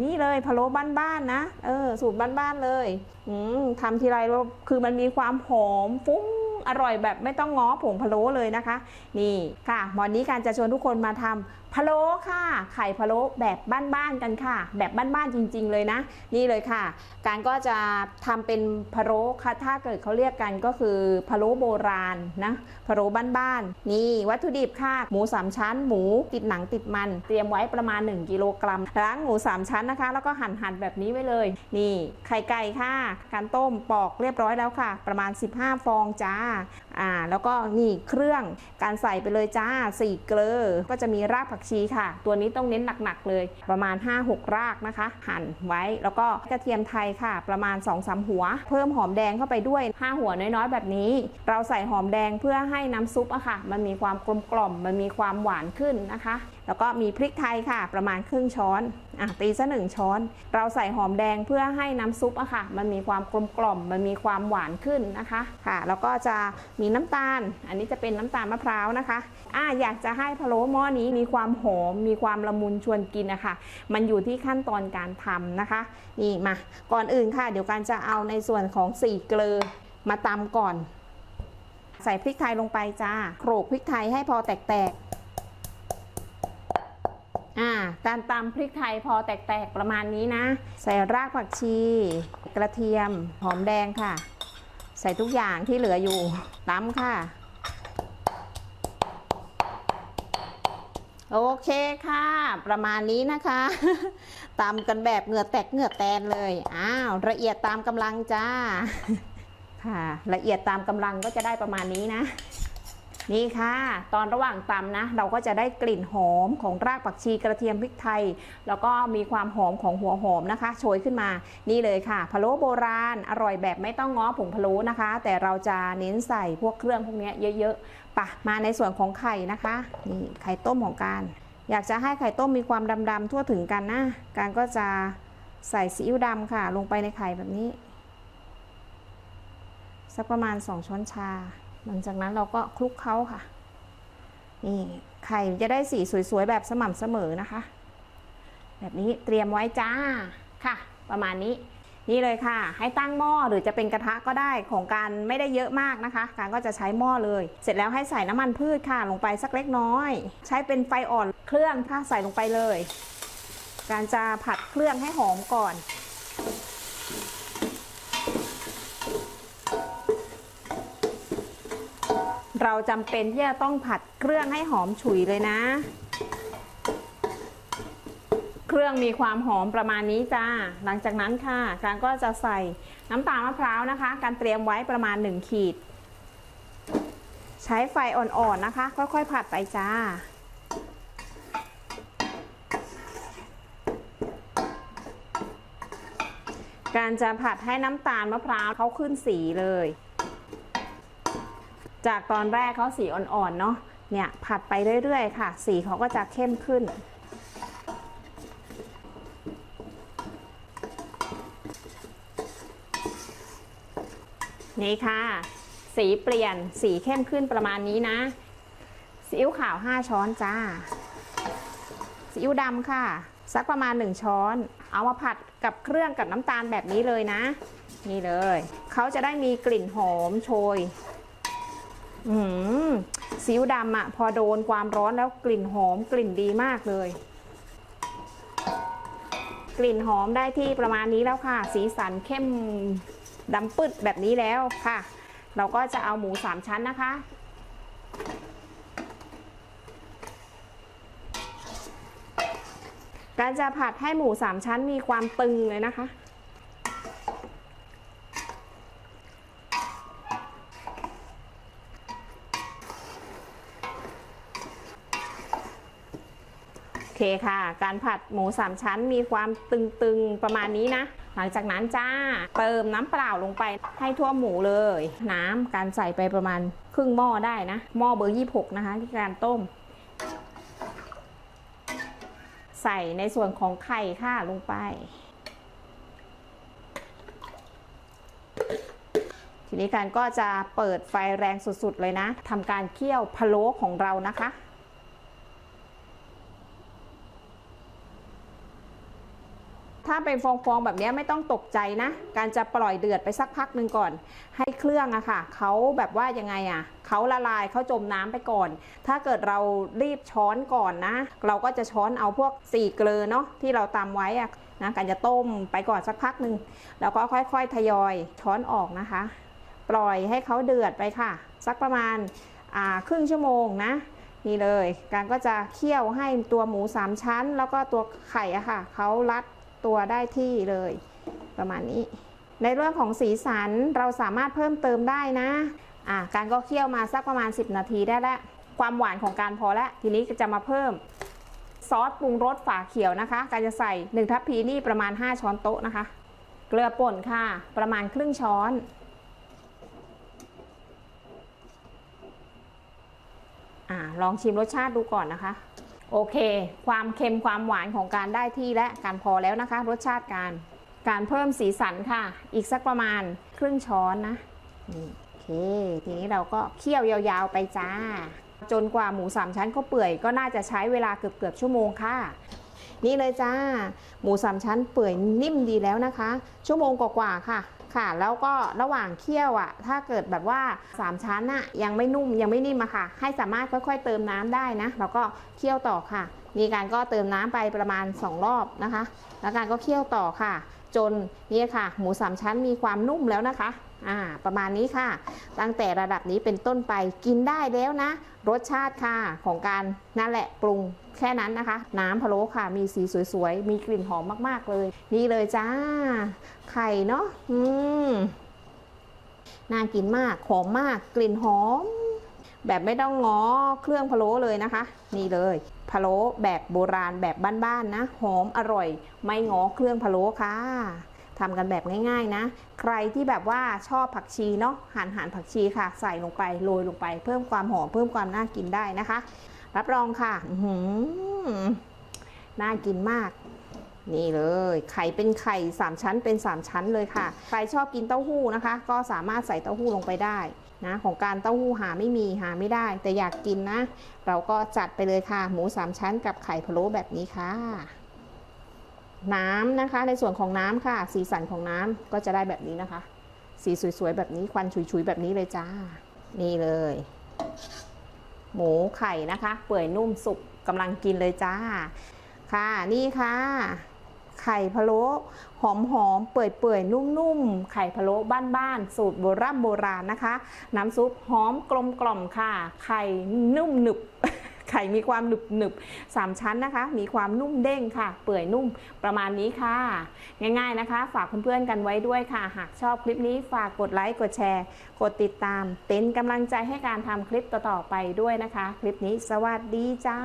นี่เลยพะโล้บ้านๆนะ เออ สูตรบ้านๆเลยอืมทำทีไรแล้วคือมันมีความหอมฟุ้งอร่อยแบบไม่ต้องง้อผงพะโล้เลยนะคะ นี่ค่ะวันนี้การจะชวนทุกคนมาทำ พะโล้ค่ะ ไข่พะโล้แบบบ้านๆกันค่ะ แบบบ้านๆจริง ๆ เลยนะ นี่เลยค่ะ การก็จะทำเป็นพะโล้ค่ะถ้าเกิดเขาเรียกกันก็คือพะโล้โบราณนะพะโล้บ้านๆนี่วัตถุดิบค่ะ หมูสามชั้น หมูติดหนังติดมัน เตรียมไว้ประมาณ 1กิโลกรัมล้างหมูสามชั้นนะคะ แล้วก็หั่นหั่นแบบนี้ไว้เลย นี่ไข่ไก่ค่ะ การต้มปอกเรียบร้อยแล้วค่ะ ประมาณ 15 ฟองจ้าอ่าแล้วก็นี่เครื่องการใส่ไปเลยจ้า4เกลือก็จะมีรากผักชีค่ะ ตัวนี้ต้องเน้นหนักๆเลย ประมาณ 5-6 รากนะคะ หั่นไว้ แล้วก็กระเทียมไทยค่ะ ประมาณ 2-3 หัว เพิ่มหอมแดงเข้าไปด้วย 5 หัวน้อยๆ แบบนี้ เราใส่หอมแดงเพื่อให้น้ำซุปอะค่ะ มันมีความกลมกล่อมมันมีความหวานขึ้นนะคะ แล้วก็มีพริกไทยค่ะ ประมาณครึ่งช้อนอะตีซะหนึ่งช้อน เราใส่หอมแดงเพื่อให้น้ำซุปอะค่ะ มันมีความกลมกล่อม มันมีความหวานขึ้นนะคะค่ะ แล้วก็จะมีน้ำตาล อันนี้จะเป็นน้ำตาลมะพร้าวนะคะอะอยากจะให้พะโล้หม้อนี้มีความหอม มีความละมุนชวนกินนะคะมันอยู่ที่ขั้นตอนการทำนะคะ นี่มา ก่อนอื่นค่ะ เดี๋ยวการจะเอาในส่วนของสี่เกลือมาตำก่อน ใส่พริกไทยลงไปจ้า โขลกพริกไทยให้พอแตกๆ อ่าการตำพริกไทยพอแตกๆประมาณนี้นะ ใส่รากผักชี กระเทียม หอมแดงค่ะ ใส่ทุกอย่างที่เหลืออยู่ตำค่ะ โอเคค่ะ ประมาณนี้นะคะตำกันแบบเหงื่อแตกเหงื่อแตนเลย อ้าว ละเอียดตามกำลังจ้า ค่ะ ละเอียดตามกำลังก็จะได้ประมาณนี้นะ นี่ค่ะ ตอนระหว่างตำนะ เราก็จะได้กลิ่นหอมของรากผักชีกระเทียมพริกไทย แล้วก็มีความหอมของหัวหอมนะคะ โชยขึ้นมา นี่เลยค่ะพะโล้โบราณ อร่อยแบบไม่ต้องง้อผงพะโล้นะคะ แต่เราจะเน้นใส่พวกเครื่องพวกนี้เยอะๆปะมาในส่วนของไข่นะคะ นี่ไข่ต้มของการ อยากจะให้ไข่ต้มมีความดำๆทั่วถึงกันนะ การก็จะใส่ซีอิ๊วดำค่ะ ลงไปในไข่แบบนี้ สักประมาณ 2 ช้อนชา หลังจากนั้นเราก็คลุกเคล้าค่ะ นี่ไข่จะได้สีสวยๆ แบบสม่ำเสมอนะคะ แบบนี้เตรียมไว้จ้าค่ะ ประมาณนี้ นี่เลยค่ะ ให้ตั้งหม้อหรือจะเป็นกระทะก็ได้ของการไม่ได้เยอะมากนะคะ การก็จะใช้หม้อเลย เสร็จแล้วให้ใส่น้ำมันพืชค่ะ ลงไปสักเล็กน้อย ใช้เป็นไฟอ่อนเครื่องค่ะใส่ลงไปเลย การจะผัดเครื่องให้หอมก่อน เราจำเป็นที่จะต้องผัดเครื่องให้หอมฉุยเลยนะ เครื่องมีความหอมประมาณนี้จ้า หลังจากนั้นค่ะการก็จะใส่น้ำตาลมะพร้าวนะคะ การเตรียมไว้ประมาณ 1 ขีด ใช้ไฟอ่อนๆนะคะ ค่อยๆผัดไปจ้าการจะผัดให้น้ำตาลมะพร้าวเขาขึ้นสีเลย จากตอนแรกเขาสีอ่อนๆเนาะเนี่ยผัดไปเรื่อยๆ ค่ะ สีเขาก็จะเข้มขึ้น นี่ค่ะ สีเปลี่ยนสีเข้มขึ้นประมาณนี้นะซีอิ๊วขาว 5 ช้อนจ้าซีอิ๊วดำค่ะ สักประมาณ 1 ช้อน เอามาผัดกับเครื่องกับน้ำตาลแบบนี้เลยนะ นี่เลย เขาจะได้มีกลิ่นหอมโชย ซีอิ๊วดำอะพอโดนความร้อนแล้วกลิ่นหอมกลิ่นดีมากเลย กลิ่นหอมได้ที่ประมาณนี้แล้วค่ะ สีสันเข้มดำปึ๊ดแบบนี้แล้วค่ะ เราก็จะเอาหมูสามชั้นนะคะ การจะผัดให้หมูสามชั้นมีความตึงเลยนะคะ คค่ะ การผัดหมูสามชั้นมีความตึงๆประมาณนี้นะ หลังจากนั้นจ้าเติมน้ำเปล่าลงไปให้ทั่วหมูเลย น้ำการใส่ไปประมาณครึ่งหม้อได้นะ หม้อเบอร์ 26 นะคะ ที่การต้ม ใส่ในส่วนของไข่ค่ะลงไป ทีนี้การก็จะเปิดไฟแรงสุดๆเลยนะทำการเคี่ยวพะโล้ของเรานะคะ ถ้าเป็นฟองๆแบบนี้ไม่ต้องตกใจนะ การจะปล่อยเดือดไปสักพักหนึ่งก่อน ให้เครื่องอะค่ะเขาแบบว่ายังไงอะเขาละลายเขาจมน้ำไปก่อน ถ้าเกิดเรารีบช้อนก่อนนะ เราก็จะช้อนเอาพวกสี่เกลือเนาะที่เราตำไว้อะนะการจะต้มไปก่อนสักพักหนึ่งแล้วก็ค่อยๆทยอยช้อนออกนะคะ ปล่อยให้เขาเดือดไปค่ะ สักประมาณาครึ่งชั่วโมงนะนี่เลย การก็จะเคี่ยวให้ตัวหมูสามชั้น แล้วก็ตัวไข่อะค่ะเขารัด ตัวได้ที่เลยประมาณนี้ ในเรื่องของสีสันเราสามารถเพิ่มเติมได้นะอะการก็เคี่ยวมาสักประมาณ 10 นาทีได้แล้ว ความหวานของการพอแล้วทีนี้จะมาเพิ่มซอสปรุงรสฝาเขียวนะคะ การจะใส่ 1 ทัพพีนี่ประมาณ 5 ช้อนโต๊ะนะคะ เกลือป่นค่ะ ประมาณครึ่งช้อน อ่าลองชิมรสชาติดูก่อนนะคะ โอเค ความเค็มความหวานของการได้ที่และการพอแล้วนะคะ รสชาติการ การเพิ่มสีสันค่ะ อีกสักประมาณครึ่งช้อนนะนี่โอเค ทีนี้เราก็เคี่ยวยาวๆไปจ้า จนกว่าหมูสามชั้นเขาเปื่อยก็น่าจะใช้เวลาเกือบๆชั่วโมงค่ะ นี่เลยจ้า หมูสามชั้นเปื่อยนิ่มดีแล้วนะคะ ชั่วโมงกว่าๆค่ะค่ะ แล้วก็ระหว่างเคี่ยวอะ ถ้าเกิดแบบว่า 3 ชั้นอะยังไม่นุ่มยังไม่นิ่มอะค่ะ ให้สามารถค่อยๆ เติมน้ำได้นะ แล้วก็เคี่ยวต่อค่ะ มีการก็เติมน้ำไปประมาณ 2 รอบนะคะ แล้วการก็เคี่ยวต่อค่ะ จนนี่ค่ะ หมูสามชั้นมีความนุ่มแล้วนะคะ อ่าประมาณนี้ค่ะ ตั้งแต่ระดับนี้เป็นต้นไปกินได้แล้วนะ รสชาติค่ะของการนั่นแหละปรุงแค่นั้นนะคะ น้ำพะโล้ค่ะ มีสีสวยๆ มีกลิ่นหอมมากๆเลย นี่เลยจ้า ไข่เนาะอืมน่ากินมากหอมมากกลิ่นหอม แบบไม่ต้องง้อเครื่องพะโล้เลยนะคะ นี่เลยพะโล้แบบโบราณแบบบ้านๆนะ หอมอร่อย ไม่ง้อเครื่องพะโล้ค่ะ ทำกันแบบง่ายๆนะ ใครที่แบบว่าชอบผักชีเนาะหั่นหั่นผักชีค่ะ ใส่ลงไปโรยลงไป เพิ่มความหอมเพิ่มความน่ากินได้นะคะ รับรองค่ะหือน่ากินมาก นี่เลย ไข่เป็นไข่3ชั้นเป็น3ชั้นเลยค่ะ ใครชอบกินเต้าหู้นะคะ ก็สามารถใส่เต้าหู้ลงไปได้นะของการเต้าหู้หาไม่มีหาไม่ได้ แต่อยากกินนะ เราก็จัดไปเลยค่ะ หมู3ชั้นกับไข่พะโล้แบบนี้ค่ะ น้ำนะคะ ในส่วนของน้ำค่ะ สีสันของน้ำก็จะได้แบบนี้นะคะ สีสวยๆแบบนี้ควันฉุยๆแบบนี้เลยจ้า นี่เลย หมูไข่นะคะ เปื่อยนุ่มสุกกำลังกินเลยจ้า ค่ะนี่ค่ะไข่พะโล้หอมหอมๆเปื่อยเปื่อยๆนุ่มๆไข่พะโล้บ้านๆสูตรโบราณโบราณนะคะ น้ำซุปหอมกลมกล่อมค่ะ ไข่นุ่มหนึบ ไข่มีความหนึบหนึบสามชั้นนะคะ มีความนุ่มเด้งค่ะ เปื่อยนุ่มประมาณนี้ค่ะ ง่าย ๆนะคะ ฝากเพื่อนๆกันไว้ด้วยค่ะ หากชอบคลิปนี้ฝากกดไลค์กดแชร์ กดติดตามเป็นกำลังใจให้การทำคลิปต่อๆไปด้วยนะคะ คลิปนี้สวัสดีจ้า